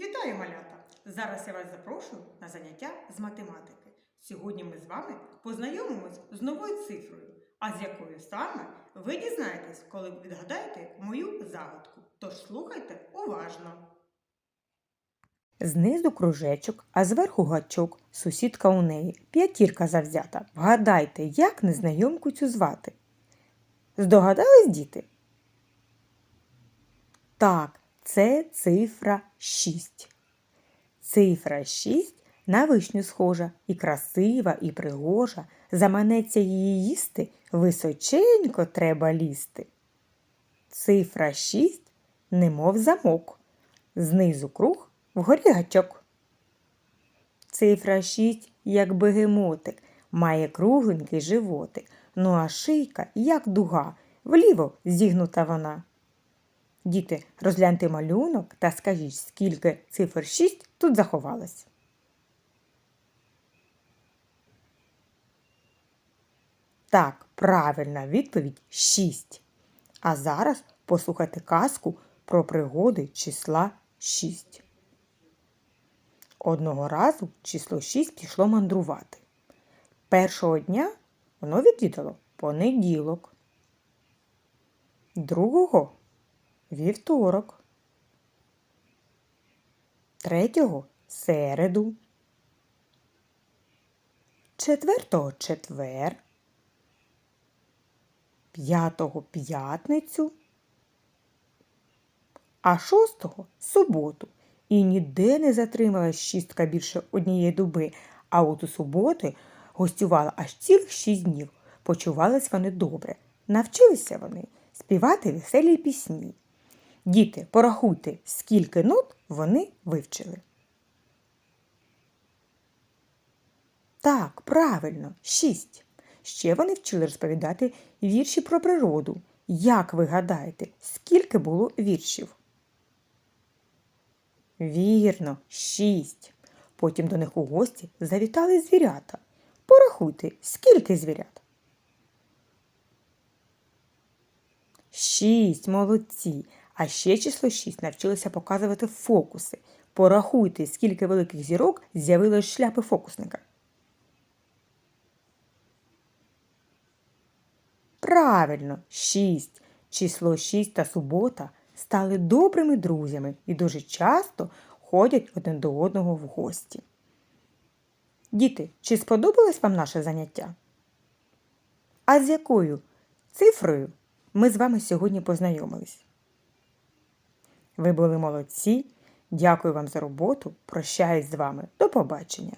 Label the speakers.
Speaker 1: Вітаю, малята! Зараз я вас запрошую на заняття з математики. Сьогодні ми з вами познайомимось з новою цифрою, а з якою саме ви дізнаєтесь, коли відгадаєте мою загадку. Тож слухайте уважно.
Speaker 2: Знизу кружечок, а зверху гачок, сусідка у неї, п'ятірка завзята. Вгадайте, як незнайомку цю звати. Здогадались, діти? Так, це цифра 6. Цифра 6 на вишню схожа, і красива, і пригожа. Заманеться її їсти, височенько треба лізти. Цифра 6, немов замок. Знизу круг, вгорі гачок. Цифра 6, як бегемотик, має кругленький животик, ну а шийка, як дуга, вліво зігнута вона. Діти, розгляньте малюнок та скажіть, скільки цифр 6 тут заховалось. Так, правильна відповідь 6. А зараз послухайте казку про пригоди числа 6. Одного разу число 6 пішло мандрувати. Першого дня воно відвідало понеділок, другого вівторок, третього середу, четвертого четвер, п'ятого п'ятницю, а шостого суботу. І ніде не затрималась шістка більше однієї доби, а от у суботи гостювала аж цілих шість днів. Почувались вони добре. Навчилися вони співати веселі пісні. Діти, порахуйте, скільки нот вони вивчили. Так, правильно, шість. Ще вони вчили розповідати вірші про природу. Як ви гадаєте, скільки було віршів? Вірно, шість. Потім до них у гості завітали звірята. Порахуйте, скільки звірят? Шість, молодці. А ще число шість навчилися показувати фокуси. Порахуйте, скільки великих зірок з'явилось шляпи фокусника. Правильно, шість. Число шість та субота стали добрими друзями і дуже часто ходять один до одного в гості. Діти, чи сподобалось вам наше заняття? А з якою цифрою ми з вами сьогодні познайомились? Ви були молодці. Дякую вам за роботу. Прощаюсь з вами. До побачення!